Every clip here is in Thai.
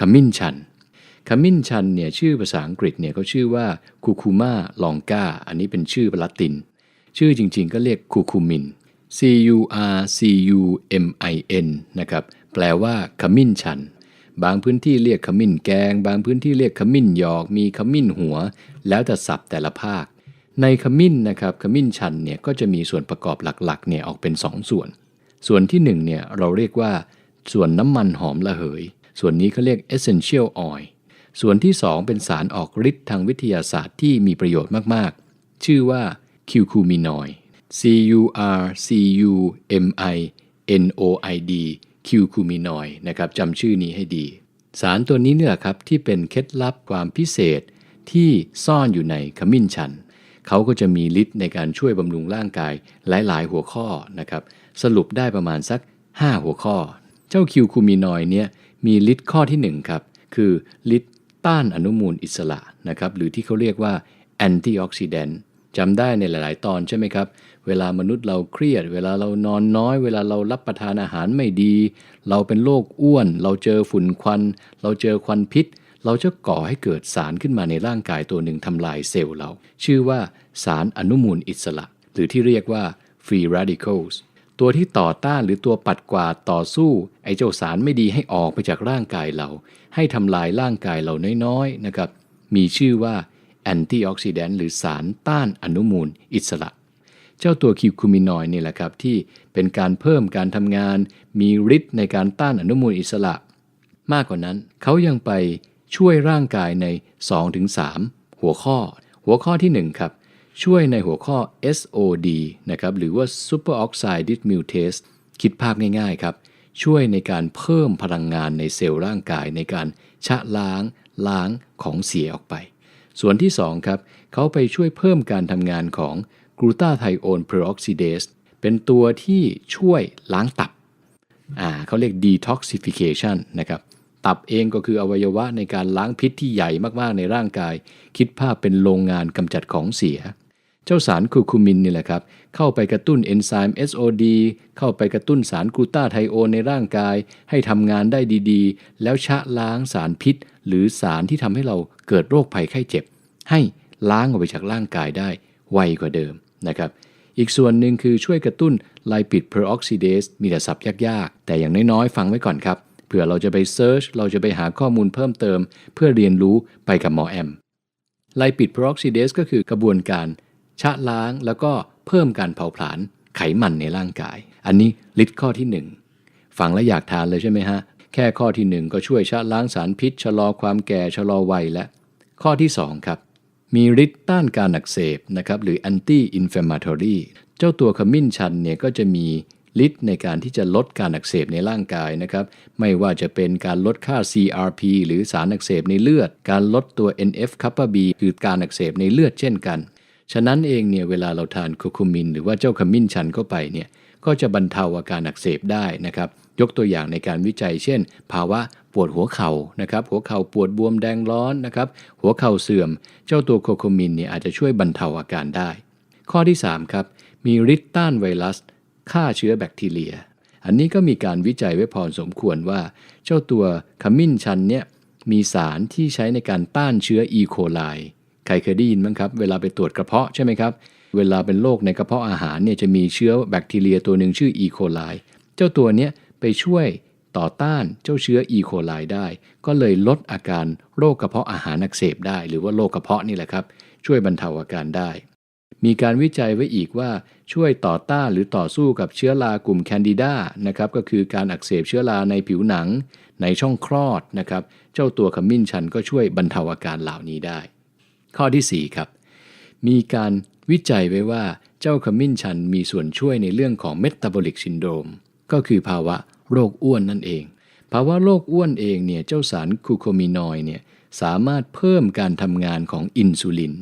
ขมิ้นชันขมิ้นชันเนี่ยชื่อภาษาอังกฤษเนี่ยเขาชื่อว่าคูคูมาลองกาอันนี้เป็นชื่อละติน ชื่อจริงๆก็เรียกคูคูมิน C U R C U M I N นะครับแปลว่าขมิ้นชัน บางพื้นที่เรียกขมิ้นแกง บางพื้นที่เรียกขมิ้นหยอก มีขมิ้นหัว แล้วแต่ศัพท์แต่ละภาค ในขมิ้นนะครับขมิ้นชันเนี่ยก็จะมีส่วนประกอบหลักๆเนี่ยออกเป็น 2 ส่วน ส่วนที่1เนี่ยเราเรียกว่าส่วนน้ำมันหอมระเหย ส่วนนี้เขาเรียก essential oil ส่วนที่ 2 เป็นสารออกฤทธิ์ทางวิทยาศาสตร์ที่มีประโยชน์มากๆ ชื่อว่า curcuminoid C U R C U M I N O I D curcuminoid นะครับจำชื่อนี้ให้ดี สารตัวนี้เนี่ยครับที่เป็นเคล็ดลับความพิเศษที่ซ่อนอยู่ในขมิ้นชัน เขาก็จะมีฤทธิ์ในการช่วยบำรุงร่างกายหลายๆ หัวข้อนะครับ สรุปได้ประมาณสัก 5 หัวข้อ เจ้าคิวคูมินอยเนี่ย มีฤทธิ์ข้อที่ 1 ครับ คือฤทธิ์ต้านอนุมูลอิสระนะครับหรือที่เขาเรียกว่าแอนตี้ออกซิแดนต์จำได้ในหลาย ๆ ตอนใช่ไหมครับ เวลามนุษย์เราเครียด เวลาเรานอนน้อย เวลาเรารับประทานอาหารไม่ดี เราเป็นโรคอ้วน เราเจอฝุ่นควัน เราเจอควันพิษ เราจะก่อให้เกิดสารขึ้นมาในร่างกายตัวหนึ่งทำลายเซลล์เรา ชื่อว่าสารอนุมูลอิสระ หรือที่เรียกว่า free radicals ตัวที่ต่อต้านหรือตัวปัดกวาดต่อสู้ ไอ้เจ้าสารไม่ดีให้ออกไปจากร่างกายเรา ให้ทำลายร่างกายเราน้อยๆนะครับ มีชื่อว่าแอนตี้ออกซิแดนต์หรือสารต้านอนุมูลอิสระ เจ้าตัวคิวคูมินอยนี่แหละครับที่เป็นการเพิ่มการทำงาน มีฤทธิ์ในการต้านอนุมูลอิสระ มากกว่านั้นเขายังไปช่วยร่างกายใน 2-3 หัวข้อ หัวข้อที่ 1 ครับ ช่วยในหัวข้อ SOD นะครับหรือว่า superoxide dismutase คิดภาพง่ายๆครับ ช่วยในการเพิ่มพลังงานในเซลล์ร่างกายในการชะล้าง ล้างของเสียออกไป ส่วนที่ 2 ครับ เขาไปช่วยเพิ่มการทำงานของกลูตาไทโอนเพอร์ออกซิเดสเป็นตัวที่ช่วยล้างตับอ่าเขาเรียก detoxification นะครับ ตับเองก็คืออวัยวะในการล้างพิษที่ใหญ่มากๆในร่างกาย คิดภาพเป็นโรงงานกำจัดของเสีย เจ้าสารคูคูมินนี่แหละครับ เข้าไปกระตุ้นเอนไซม์ SOD เข้าไปกระตุ้นสารกลูตาไทโอนในร่างกาย ให้ทำงานได้ดีๆ แล้วชะล้างสารพิษ หรือสารที่ทำให้เราเกิดโรคภัยไข้เจ็บ ให้ล้างออกไปจากร่างกายได้ไวกว่าเดิมนะครับอีกส่วนหนึ่งคือช่วยกระตุ้นไลปิดเพอร์ออกซิเดสมีแต่ศัพท์ยากๆ แต่อย่างน้อยๆ ฟังไว้ก่อนครับ เผื่อเราจะไปเซิร์ชเราจะไปหาข้อมูลเพิ่มเติม เพื่อเรียนรู้ไปกับหมอแอมไลปิดเพอร์ออกซิเดสก็คือกระบวนการ ชะล้างแล้วก็เพิ่มการเผาผลาญไขมันในร่างกาย อันนี้ฤทธิ์ข้อที่ 1 ฟังแล้วอยากทานเลยใช่ไหมฮะ แค่ข้อที่ 1 ก็ช่วยชะล้างสารพิษ ชะลอความแก่ชะลอวัยและ ข้อที่ 2 ครับ มีฤทธิ์ต้านการอักเสบนะครับหรือ anti inflammatory เจ้าตัวขมิ้นชันเนี่ยก็จะมี ฤทธิ์ในการที่จะลดการอักเสบในร่างกายนะครับ ไม่ว่าจะเป็นการลดค่า CRP หรือสารอักเสบในเลือด การลดตัว NF คัพป B คือการอักเสบในเลือดเช่นกัน ฉะนั้นเองเนี่ยเวลาเราทานโคคูมิน หรือว่าเจ้าขมิ้นชันเข้าไปเนี่ยก็จะบรรเทาอาการอักเสบได้นะครับ ยกตัวอย่างในการวิจัย เช่น ภาวะปวดหัวเข่านะครับ หัวเข่าปวดบวมแดงร้อนนะครับ หัวเข่าเสื่อม เจ้าตัวโคโคมินเนี่ยอาจจะช่วยบรรเทาอาการได้ ข้อที่3ครับ มีฤทธิ์ต้านไวรัส ฆ่าเชื้อแบคทีเรีย อันนี้ก็มีการวิจัยไว้พอสมควรว่า เจ้าตัวขมิ้นชันเนี่ยมีสารที่ใช้ในการต้านเชื้ออีโคไลใครเคยได้ยินมั้งครับ เวลาไปตรวจกระเพาะใช่ไหมครับ เวลาเป็นโรคในกระเพาะอาหารเนี่ยจะมีเชื้อแบคทีเรียตัวหนึ่งชื่ออีโคไลเจ้าตัวเนี้ยไปช่วยต่อต้านเจ้าเชื้ออีโคไลได้ ก็เลยลดอาการโรคกระเพาะอาหารอักเสบได้ หรือว่าโรคกระเพาะนี่แหละครับ ช่วยบรรเทาอาการได้ มีการวิจัยไว้อีกว่าช่วยต่อต้านหรือต่อสู้กับเชื้อรากลุ่มแคนดิดานะครับก็คือการอักเสบเชื้อราในผิวหนัง ในช่องคลอดนะครับเจ้าตัวขมิ้นชันก็ช่วยบรรเทาอาการเหล่านี้ได้ ข้อที่4ครับมีการวิจัยไว้ว่าเจ้าขมิ้นชันมีส่วนช่วยในเรื่องของเมตาบอลิกซินโดรมก็คือภาวะโรคอ้วนนั่นเอง ภาวะโรคอ้วนเองเนี่ยเจ้าสารคูโคมินอยเนี่ยสามารถเพิ่มการทำงานของอินซูลิน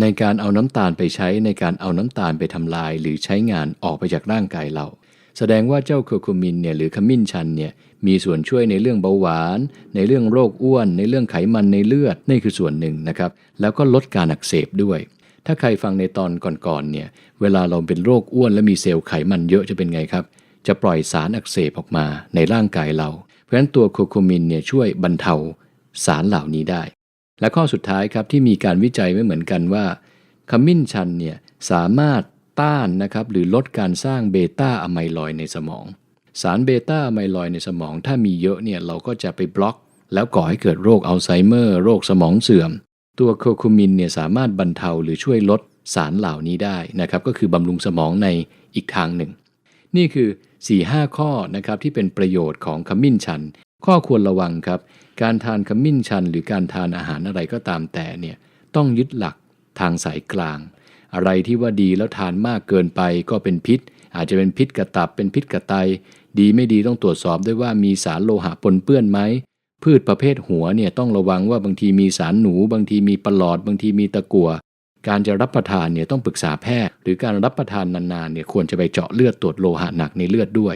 ในการเอาน้ำตาลไปใช้ในการเอาน้ำตาลไปทำลายหรือใช้งานออกไปจากร่างกายเรา แสดงว่าเจ้าโคโคมินเนี่ยหรือขมิ้นชันเนี่ยมีส่วนช่วยในเรื่องเบาหวาน ในเรื่องโรคอ้วน ในเรื่องไขมันในเลือดนี่คือส่วนหนึ่งนะครับ แล้วก็ลดการอักเสบด้วย ถ้าใครฟังในตอนก่อนๆเนี่ยเวลาเราเป็นโรคอ้วนและมีเซลล์ไขมันเยอะจะเป็นไงครับ จะปล่อยสารอักเสบออกมาในร่างกายเรา เพราะฉะนั้นตัวโคโคมินเนี่ยช่วยบรรเทาสารเหล่านี้ได้ และข้อสุดท้ายครับที่มีการวิจัยไม่เหมือนกันว่าขมิ้นชันเนี่ยสามารถต้านนะครับหรือลดการสร้างเบต้าอะไมลอยในสมอง สารเบต้าอะไมลอยในสมอง ถ้ามีเยอะเนี่ยเราก็จะไปบล็อก แล้วก่อให้เกิดโรคอัลไซเมอร์โรคสมองเสื่อม ตัวโคโคมินเนี่ยสามารถบรรเทาหรือช่วยลดสารเหล่านี้ได้นะครับก็คือบำรุงสมองในอีกทางหนึ่ง นี่คือ 4-5 ข้อนะครับที่เป็นประโยชน์ของขมิ้นชัน ข้อควรระวังครับ การทานขมิ้นชัน หรือการทานอาหารอะไรก็ตามแต่เนี่ยต้องยึดหลักทางสายกลาง อะไรที่ว่าดีแล้วทานมากเกินไปก็เป็นพิษ อาจจะเป็นพิษกระตับเป็นพิษกระไต ดีไม่ดีต้องตรวจสอบด้วยว่ามีสารโลหะปนเปื้อนไหมพืชประเภทหัวเนี่ยต้องระวังว่าบางทีมีสารหนู บางทีมีปลอด บางทีมีตะกั่วการจะรับประทานเนี่ยต้องปรึกษาแพทย์ หรือการรับประทานนานๆเนี่ยควรจะไปเจาะเลือดตรวจโลหะหนักในเลือดด้วย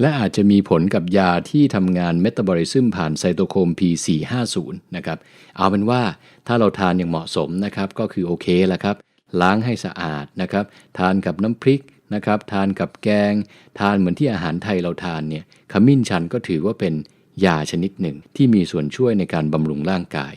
และอาจจะมีผลกับยาที่ทำงานเมตาบอลิซึมผ่านไซโตโครม P450 นะครับ เอาเป็นว่าถ้าเราทานอย่างเหมาะสมนะครับ ก็คือโอเคแหละครับ ล้างให้สะอาดนะครับ ทานกับน้ำพริกนะครับ ทานกับแกง ทานเหมือนที่อาหารไทยเราทานเนี่ยขมิ้นชันก็ถือว่าเป็นยาชนิดหนึ่งที่มีส่วนช่วยในการบำรุงร่างกาย